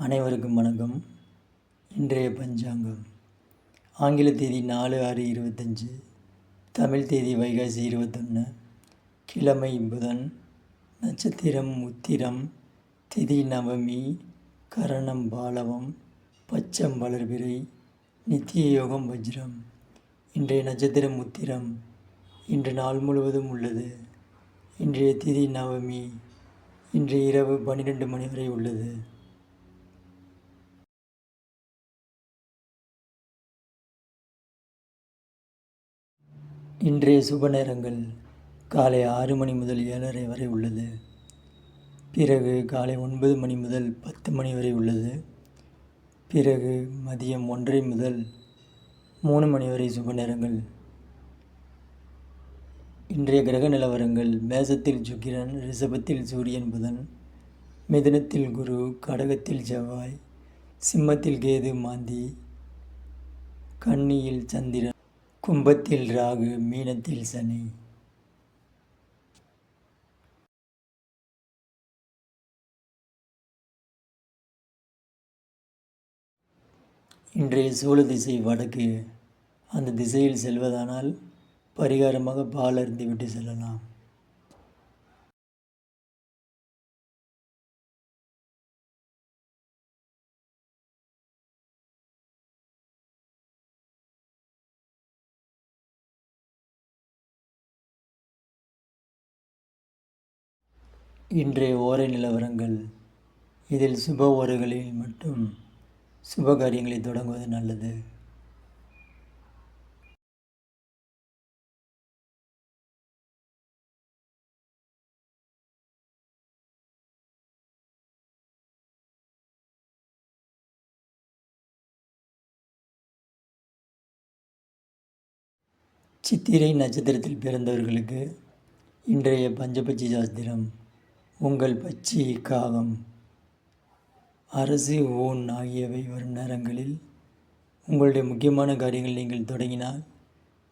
அனைவருக்கும் வணக்கம். இன்றைய பஞ்சாங்கம். ஆங்கில தேதி நாலு ஆறு இருபத்தஞ்சி தமிழ் தேதி வைகாசி இருபத்தொன்று கிழமை புதன் நட்சத்திரம் உத்திரம் திதி நவமி கரணம் பாலவம் பச்சம் வளர்பிறை நித்திய யோகம் வஜ்ரம். இன்றைய நட்சத்திரம் உத்திரம். இன்று நாள் முழுவதும் உள்ளது. இன்றைய திதி நவமி. இன்று இரவு பன்னிரெண்டு மணி வரை உள்ளது. இன்றைய சுப நேரங்கள் காலை ஆறு மணி முதல் ஏழரை வரை உள்ளது. பிறகு காலை ஒன்பது மணி முதல் பத்து மணி வரை உள்ளது. பிறகு மதியம் ஒன்றரை முதல் மூணு மணி வரை சுப நேரங்கள். இன்றைய கிரக நிலவரங்கள் மேசத்தில் சுக்கிரன் ரிஷபத்தில் சூரியன் புதன் மிதனத்தில் குரு கடகத்தில் செவ்வாய் சிம்மத்தில் கேது மாந்தி கன்னியில் சந்திரன். கும்பத்தில் ராகு மீனத்தில் சனி. இன்றைய சூழ திசை வடக்கு. அந்த திசையில் செல்வதானால் பரிகாரமாக பால் அருந்திவிட்டு செல்லலாம். இன்றைய ஓரை நிலவரங்கள். இதில் சுப ஓரைகளில் மட்டும் சுப காரியங்களை தொடங்குவது நல்லது. சித்திரை நட்சத்திரத்தில் பிறந்தவர்களுக்கு இன்றைய பஞ்சபட்சி சாஸ்திரம் உங்கள் பச்சி காகம் அரசு ஊன் ஆகியவை வரும் நேரங்களில் உங்களுடைய முக்கியமான காரியங்கள் நீங்கள் தொடங்கினால்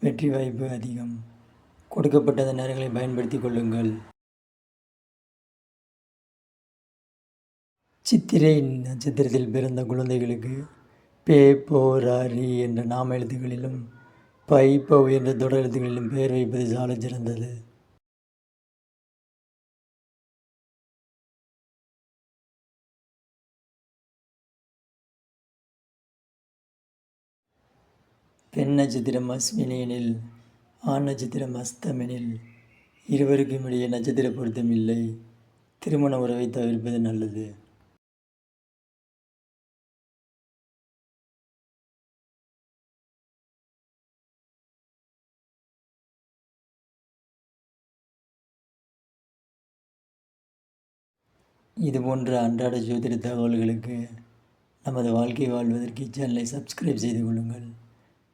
வெற்றி வாய்ப்பு அதிகம். கொடுக்கப்பட்ட அந்த நேரங்களை பயன்படுத்தி கொள்ளுங்கள். சித்திரை நட்சத்திரத்தில் பிறந்த குழந்தைகளுக்கு பே போராரி என்ற நாம எழுத்துக்களிலும் பைப்போ என்ற தொடர் எழுத்துக்களிலும் பெயர் வைப்பது சாலச் சிறந்தது. பெண் நட்சத்திரம் அஸ்வினியனில் ஆண் நட்சத்திரம் அஸ்தமெனில். இருவருக்கும் இடையே நட்சத்திர பொருத்தம் இல்லை. திருமண உறவை தவிர்ப்பது நல்லது. இதுபோன்ற அன்றாட ஜோதிட தகவல்களுக்கு நமது வாழ்க்கை வாழ்வதற்கு சேனலை சப்ஸ்கிரைப் செய்து கொள்ளுங்கள்.